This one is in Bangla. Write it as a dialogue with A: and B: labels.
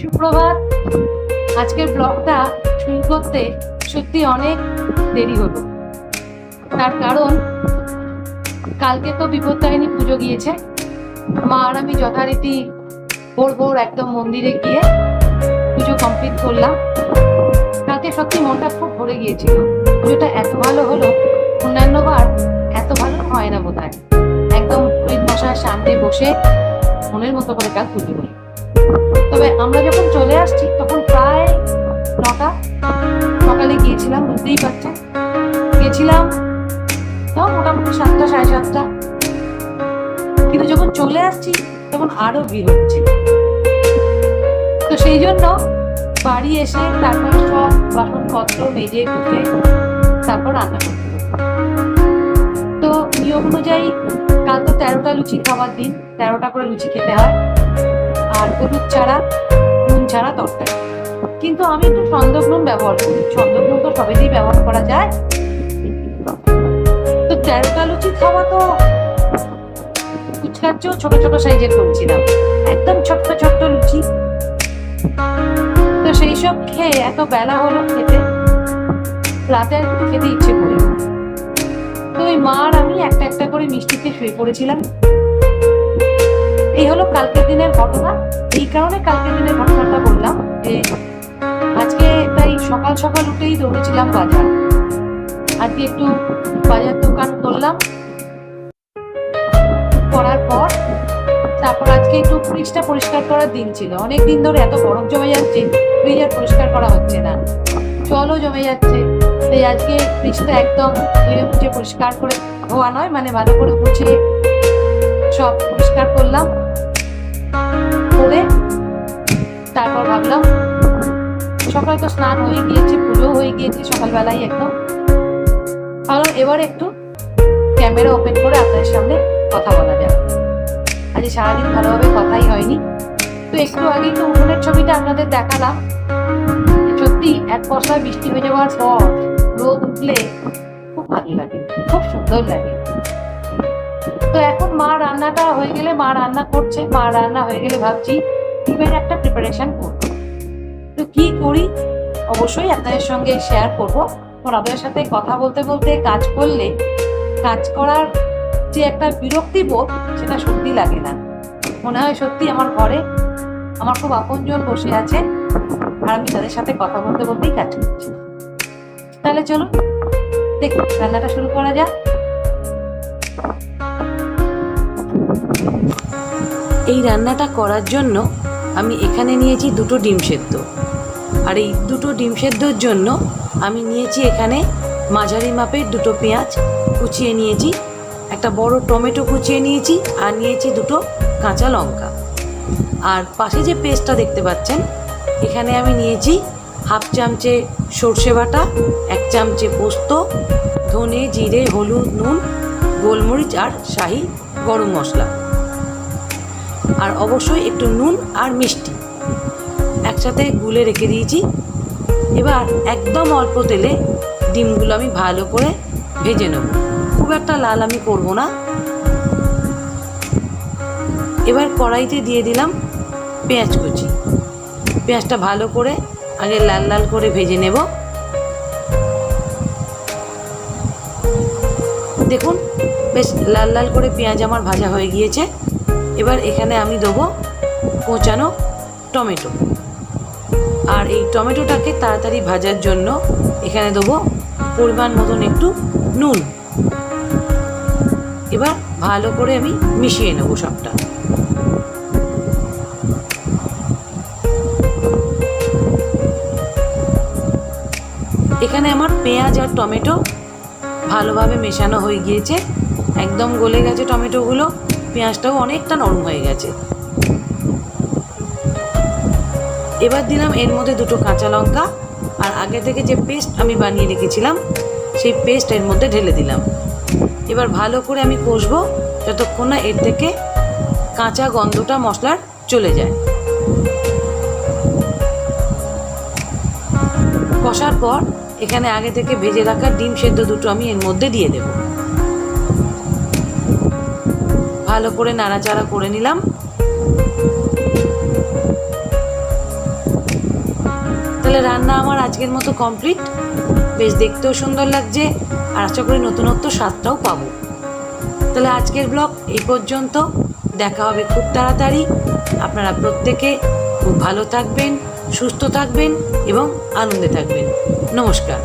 A: সুপ্রভাত। আজকের ব্লগটা শুরু করতে সত্যি অনেক দেরি হলো। তার কারণ, কালকে তো বিপত্তারিণী পুজো গিয়েছে। মা আর আমি যথারীতি ভোর ভোর একদম মন্দিরে গিয়ে পুজো কমপ্লিট করলাম। কালকে সত্যি মনটা খুব ভরে গিয়েছিল। পুজোটা এত ভালো হলো, অন্যান্য বার এত ভালো হয় না বোধ হয় একদম পুরীর মশার সামনে বসে মনের মতো করে কাল পুজো করি তবে আমরা যখন চলে আসছি, তখন প্রায় নটা, সকালে গিয়েছিলাম, বুঝতেই পারছেন গেছিলাম তো মোটামুটি সাতটা, সাড়ে সাতটা। কিন্তু যখন চলে আসছি, তখন আরও ভিড় হচ্ছে। তো সেই জন্য বাড়ি এসে তারপর সব বাসনপত্র মেজে কুটে তারপর রান্না করতে। তো নিয়ম অনুযায়ী তেরোটা লুচি খাওয়ার দিন, তেরোটা করে লুচি খেতে হয়। আর হলুদ ছাড়া, নুন ছাড়া তরকারি। কিন্তু আমি একটু নুন ব্যবহার করি। নুন তো সবেতেই ব্যবহার করা যায়। তো তেরোটা লুচি খাওয়া তো ফুচকার চেয়েও ছোট ছোট সাইজের করছিলাম একদম ছোট্ট ছোট্ট লুচি। তো সেই সব খেয়ে এত বেলা হলো খেতে। রাতে খেতে ইচ্ছে করে মিষ্টিতে শুয়ে পড়েছিলাম। এই হলো কালকের দিনের ঘটনা। এই কারণে কালকের দিনের ঘটনাটা বললাম যে, আজকে তাই সকাল সকাল উঠেই দৌড়েছিলাম বাজার। আজকে একটু বাজার দোকান করলাম করার পর, তারপর আজকে একটু ফ্রিজটা পরিষ্কার করার দিন ছিল। অনেক দিন ধরে এত গরম জমে যাচ্ছে ফ্রিজ আর পরিষ্কার করা হচ্ছে না। জলও জমে যাচ্ছে। তাই আজকে ফ্রিজটা একদম ধুয়ে মুছে পরিষ্কার করে ধোয়া নয় মানে ভালো করে মুছে সব পরিষ্কার করলাম, করে তারপর ভাবলাম সকালে তো স্নান হয়ে গিয়েছে, পুজো হয়ে গিয়েছে সকালবেলায় একদম ভাবলাম এবার একটু ক্যামেরা ওপেন করে আপনাদের সামনে কথা বলা যাবে আজ সারাদিন ভালোভাবে কথাই হয়নি। তো একটু আগে তো উঠোনের ছবিটা আপনাদের দেখালাম। সত্যি, এক বর্ষায় বৃষ্টি হয়ে যাওয়ার পর রোদ উঠলে ভালো লাগে, খুব সুন্দর লাগে। তো এখন মা রান্নাটা হয়ে গেলে মা রান্না করছে, মা রান্না হয়ে গেলে ভাবছি ডিমের একটা প্রিপারেশন করব। তো কি করি? অবশ্যই আপনাদের সঙ্গে শেয়ার করব। কারণ আপনাদের সাথে কথা বলতে বলতে কাজ করলে, কাজ করার যে একটা বিরক্তি বোধ, সেটা সত্যি লাগে না। মনে হয় সত্যি আমার ঘরে আমার খুব আপনজন বসে আছে, আর আমি তাদের সাথে কথা বলতে বলতেই কাজ করছি। তাহলে চলুন। দেখুন রান্নাটা শুরু করা যাক। এই রান্নাটা করার জন্য আমি এখানে নিয়েছি দুটো ডিম সেদ্ধ। আর এই দুটো ডিম সেদ্ধর জন্য আমি নিয়েছি এখানে মাঝারি মাপের দুটো পেঁয়াজ কুচিয়ে নিয়েছি, একটা বড় টমেটো কুচিয়ে নিয়েছি, আর নিয়েছি দুটো কাঁচা লঙ্কা। আর পাশে যে পেস্টটা দেখতে পাচ্ছেন, এখানে আমি নিয়েছি হাফ চামচে সর্ষে বাটা, এক চামচে পোস্ত, ধনে, জিরে, হলুদ, নুন, গোলমরিচ আর শাহি গরম মশলা। আর অবশ্যই একটু নুন আর মিষ্টি। একসাথে গুলে রেখে দিয়েছি। এবার একদম অল্প তেলে ডিমগুলো আমি ভালো করে ভেজে নেব। খুব একটা লাল আমি করব না। এবার কড়াইতে দিয়ে দিলাম পেঁয়াজ কুচি। পেঁয়াজটা ভালো করে আগে লাল লাল করে ভেজে নেব। দেখুন, বেশ লাল লাল করে পেঁয়াজ আমার ভাজা হয়ে গিয়েছে। এবার এখানে আমি দেবো কোচানো টমেটো। আর এই টমেটোটাকে তাড়াতাড়ি ভাজার জন্য এখানে দেবো পরিমাণ মতন একটু নুন। এবার ভালো করে আমি মিশিয়ে নেব সবটা। এখানে আমার পেঁয়াজ আর টমেটো ভালোভাবে মেশানো হয়ে গিয়েছে। একদম গলে গেছে টমেটোগুলো। পেঁয়াজটাও অনেকটা নরম হয়ে গেছে। এবার দিলাম এর মধ্যে দুটো কাঁচা লঙ্কা। আর আগে থেকে যে পেস্ট আমি বানিয়ে রেখেছিলাম, সেই পেস্ট এর মধ্যে ঢেলে দিলাম। এবার ভালো করে আমি কষবো যতক্ষণ না এর থেকে কাঁচা গন্ধটা, মশলার চলে যায়। কষার পর এখানে আগে থেকে ভেজে রাখা ডিম সেদ্ধ দুটো আমি এর মধ্যে দিয়ে দেব। ভালো করে নাড়াচাড়া করে নিলাম।
B: তাহলে রান্না আমার আজকের মতো কমপ্লিট। বেশ দেখতেও সুন্দর লাগছে আর আশা করি নতুনত্ব স্বাদটাও পাবো। তাহলে আজকের ব্লগ এই পর্যন্ত। দেখা হবে খুব তাড়াতাড়ি। আপনারা প্রত্যেকে খুব ভালো থাকবেন। সুস্থ থাকবেন এবং আনন্দে থাকবেন। নমস্কার।